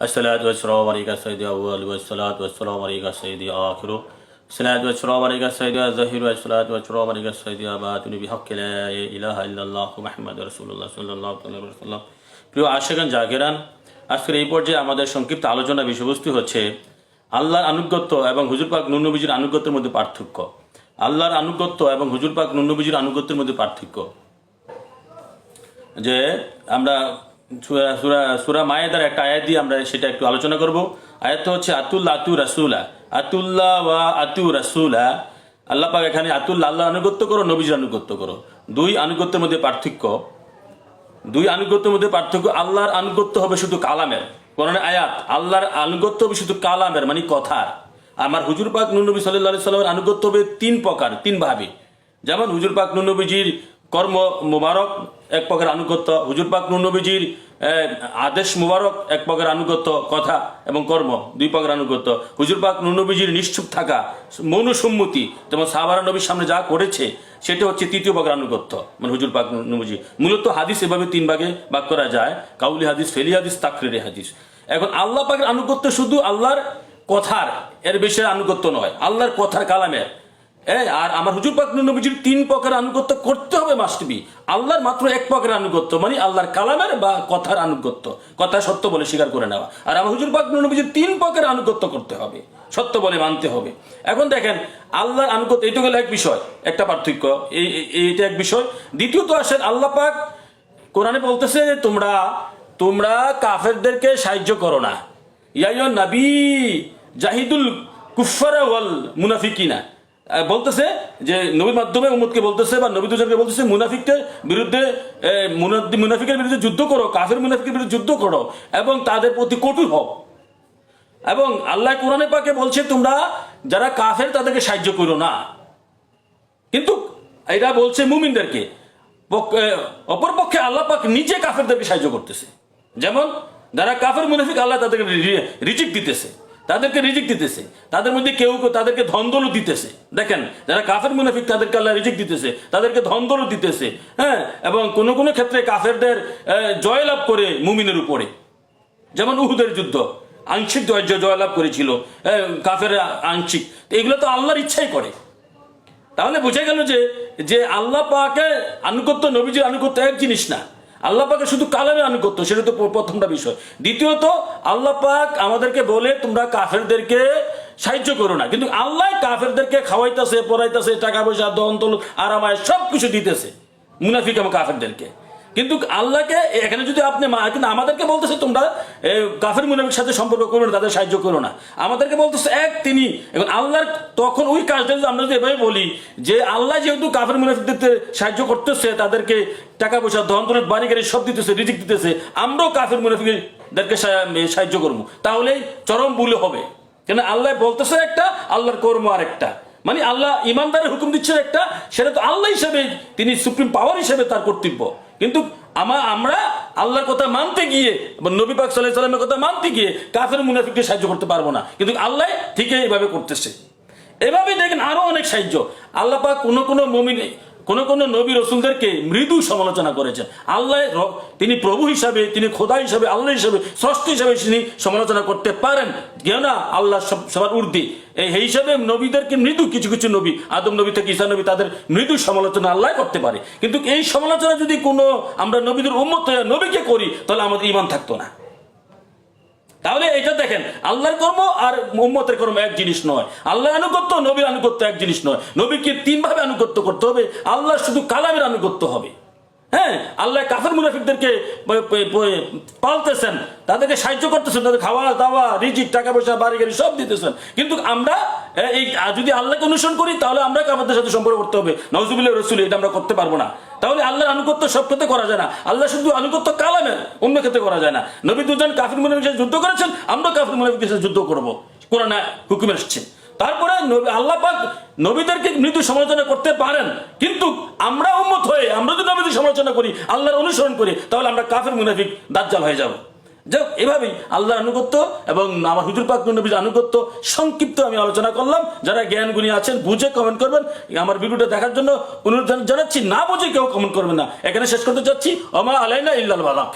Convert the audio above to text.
الصلاة والسلام عليك سيدي أول والصلاة والسلام عليك سيدي آخر الصلاة والسلام عليك سيدي الظهير والصلاة والسلام عليك سيدي أباتني بحق لا إله إلا الله محمد رسول الله صلى الله عليه وسلم প্রিয় আশেখান জাগেরান আজকের এই পর্যায়ে আমাদের সংক্ষিপ্ত আলোচনা বিষয়বস্তু হচ্ছে আল্লাহর আনুগত্য এবং হুজুর পাক নুন্নবীজির আনুগত্যের মধ্যে পার্থক্য আল্লাহর আনুগত্য এবং হুজুর পাক নুন্নবীজির আনুগত্যের মধ্যে পার্থক্য যে আমরা সুরা- মায়েদার একটা আয়াত দিয়ে আমরা সেটা একটু আলোচনা করব। আয়াত হচ্ছে, আতুল্লা আতু রাসুলা। আতুল্লাহ ওয়া আতু রাসুলা। আল্লাহ পাক এখানে আতুল্লাহ আল্লাহ আনুগত্য করো, নবীজির আনুগত্য করো। দুই আনুগত্যের মধ্যে পার্থক্য। দুই আনুগত্যের মধ্যে পার্থক্য, আল্লাহর আনুগত্য হবে শুধু কালামের। কোরআনে আয়াত, আল্লাহর আনুগত্য হবে শুধু কালামের মানে কথার। আমার হুজুর পাক নুনবী সাল্লাহ সাল্লামের আনুগত্য হবে তিন প্রকার, তিন ভাবে। যেমন হুজুর পাক নুনবীজির কর্ম মুবারক এক প্রকার আনুগত্য। হুজুর পাক নুনবীজির আদেশ মুবারক এক প্রকার আনুগত্য কথা এবং কর্ম, দুই প্রকার আনুগত্য। হুজুর পাক নুনবীজির নিশ্চুপ থাকা, মৌনসম্মতি যেমন সাহাবারা নবীর সামনে যা করেছে, সেটা হচ্ছে তৃতীয় প্রকার আনুগত্য মানে হুজুর পাক মূলত হাদিস এভাবে তিন ভাগে ভাগ করা যায়, কাউলি হাদিস, ফেলি হাদিস, তাকরিরে হাদিস। এখন আল্লাহ পাকের আনুগত্য শুধু আল্লাহর কথার, এর বেশি আনুগত্য নয়, আল্লাহর কথার কালামের। এ, আর আমার হুজুর পাক নবীজির তিন প্রকার আনুগত্য করতে হবে মাস্টবি আল্লাহর মাত্র এক প্রকার আনুগত্য মানে আল্লাহর কালামের বা কথার আনুগত্য। কথা সত্য বলে স্বীকার করে নেওয়া। আর আমার হুজুর পাক নবীজির তিন প্রকার আনুগত্য করতে হবে। সত্য বলে মানতে হবে। এখন দেখেন, আল্লাহর আনুগত্য এই তো গেল এক বিষয়, একটা পার্থক্য। এই, এই- এইটা এক বিষয়। দ্বিতীয়ত আসেন, আল্লাহ পাক কোরআনে বলতেছে যে তোমরা তোমরা কাফেরদেরকে সাহায্য করো না। ইয়াইয় নবী, জাহিদুল কুফারা ওয়াল মুনাফিকিনা। বলতেছে যে নবীর মাধ্যমে উম্মতকে বলতেছে বা নবী দুজনকে বলতেছে, মুনাফিকদের বিরুদ্ধে মুনাফিকের বিরুদ্ধে যুদ্ধ করো, কাফের মুনাফিকের বিরুদ্ধে যুদ্ধ করো এবং তাদের প্রতি কঠোর হও। এবং আল্লাহ কোরআনে পাকে বলছে, তোমরা যারা কাফের তাদেরকে সাহায্য করো না। কিন্তু এটা বলছে মুমিনদেরকে। অপরপক্ষে আল্লাহ পাক নিজে কাফেরদেরকে সাহায্য করতেছে। যেমন যারা কাফের, মুনাফিক, আল্লাহ তাদেরকে রিজিক দিতেছে। তাদেরকে রিজিক দিতেছে। তাদের মধ্যে কেউ কেউ তাদেরকে ধন্দলও দিতেছে। দেখেন, যারা কাফের মুনাফিক, তাদেরকে আল্লাহ রিজিক দিতেছে। তাদেরকে ধন্দলও দিতেছে হ্যাঁ? এবং কোনো কোনো ক্ষেত্রে কাফেরদের জয়লাভ করে মুমিনের উপরে। যেমন উহুদের যুদ্ধ, আংশিক জয় জয়- জয়লাভ করেছিল কাফের আংশিক। এগুলো তো আল্লাহর ইচ্ছাই করে। তাহলে বোঝা গেল যে যে আল্লাহ পাকে আনুগত্য, নবীজির আনুগত্য এক জিনিস না। আল্লাহ পাকে শুধু আমি আনুগত্য সেটা তো প্রথমটা বিষয়। দ্বিতীয়ত, আল্লাহ পাক আমাদেরকে বলে, তোমরা কাফেরদেরকে সাহায্য করো না। কিন্তু আল্লাহ কাফেরদেরকে খাওয়াইতেছে, পড়াইতেছে, টাকা পয়সা দন তল আরামায় সব কিছু দিতেছে। মুনাফিক কাফেরদেরকে। কিন্তু আল্লাহকে, এখানে যদি আপনি কিন্তু আমাদেরকে বলতেছে তোমরা কাফের মুনাফিক সাথে সম্পর্ক করো না, তাদের সাহায্য করো না। আমাদেরকে বলতেছে এক, তিনি, এবং আল্লাহর তখন ওই কাজটা যদি আমরা যদি এভাবে বলি, যে আল্লাহ যেহেতু কাফের মুনাফিকদের সাহায্য করতেছে, তাদেরকে টাকা পয়সা ধন দৌলত বাড়ি গাড়ি সব দিতেছে, রিজিক দিতেছে, আমরাও কাফের মুনাফিকদেরকে সাহায্য করব। তাহলেই চরম ভুলে হবে। কেন আল্লাহ বলতেছে একটা, আল্লাহর কর্ম আর একটা মানে আল্লাহ ইমানদারের হুকুম দিচ্ছেন একটা, সেটা তো আল্লাহ হিসেবে, তিনি সুপ্রিম পাওয়ার হিসেবে তার কর্তব্য। কিন্তু আমা, আমরা আল্লাহর কথা মানতে গিয়ে নবী পাক সাল্লাহ সাল্লামের কথা মানতে গিয়ে কাফের মুনাফিককে সাহায্য করতে পারব না। কিন্তু আল্লাহ ঠিকই এইভাবে করতেছে। এভাবে দেখেন আরও অনেক সাহায্য। আল্লাহ পাক কোনো কোনো মমিন কোন কোন নবী রসুলদেরকে মৃদু সমালোচনা করেছেন। আল্লাহ তিনি প্রভু হিসাবে, তিনি খোদা হিসাবে, আল্লাহ হিসাবে, স্রষ্ট হিসাবে তিনি সমালোচনা করতে পারেন। কেন না আল্লাহ সব- সবার ঊর্ধ্বে। এই হিসাবে নবীদেরকে মৃদু কিছু কিছু নবী, আদম নবী থেকে ঈসা নবী, তাদের মৃদু সমালোচনা আল্লাহ করতে পারে। কিন্তু এই সমালোচনা যদি কোনো আমরা নবীদের উন্মত নবীকে করি, তাহলে আমাদের ইমান থাকতো না। তাহলে এটা দেখেন, আল্লাহর কর্ম আর মোহাম্মতের কর্ম এক জিনিস নয়। আল্লাহ আনুগত্য নবীর আনুগত্য এক জিনিস নয়। নবীকে তিনভাবে আনুগত্য করতে হবে, আল্লাহ শুধু কালামের আনুগত্য হবে। হ্যাঁ আল্লাহ কাফের মুনাফিকদেরকে পালতেছেন, তাদেরকে সাহায্য করতেছেন, তাদের খাওয়া দাওয়া রিজিক টাকা পয়সা বাড়ি গাড়ি সব দিতেছেন। কিন্তু আমরা এই যদি আল্লাহকে অনুসরণ করি, তাহলে আমরা কাফেরদের সাথে সম্পর্ক করতে হবে। নজরুল্লাহ রসুল এটা আমরা করতে পারব না। তাহলে আল্লাহর আনুগত্য সব ক্ষেত্রে করা যায় না। আল্লাহ শুধু আনুগত্য কালামের অন্য ক্ষেত্রে করা যায় না। নবী দুজন কাফির মুনাফিকের সাথে যুদ্ধ করেছেন আমরা কাফির মুনাফিকের সাথে যুদ্ধ করব। কোরআন হুকুম এসছে। তারপরে আল্লাহ পাক নবীদেরকে মৃদু সমালোচনা করতে পারেন। কিন্তু আমরা উম্মত হয়ে, আমরা যদি নবীদের সমালোচনা করি, আল্লাহর অনুসরণ করি, তাহলে আমরা কাফের মুনাফিক দাজ্জাল হয়ে যাব। যাক এভাবেই আল্লাহর আনুগত্য এবং আমার হুজুর পাক নবীর আনুগত্য সংক্ষিপ্ত আমি আলোচনা করলাম। যারা জ্ঞান গুণী আছেন, বুঝে কমেন্ট করবেন। আমার ভিডিওটা দেখার জন্য অনুরোধ জানাচ্ছি, না বুঝে কেউ কমেন্ট করবেন না। এখানে শেষ করতে চাচ্ছি অমা আলাইনা ইল্লাল বালাক।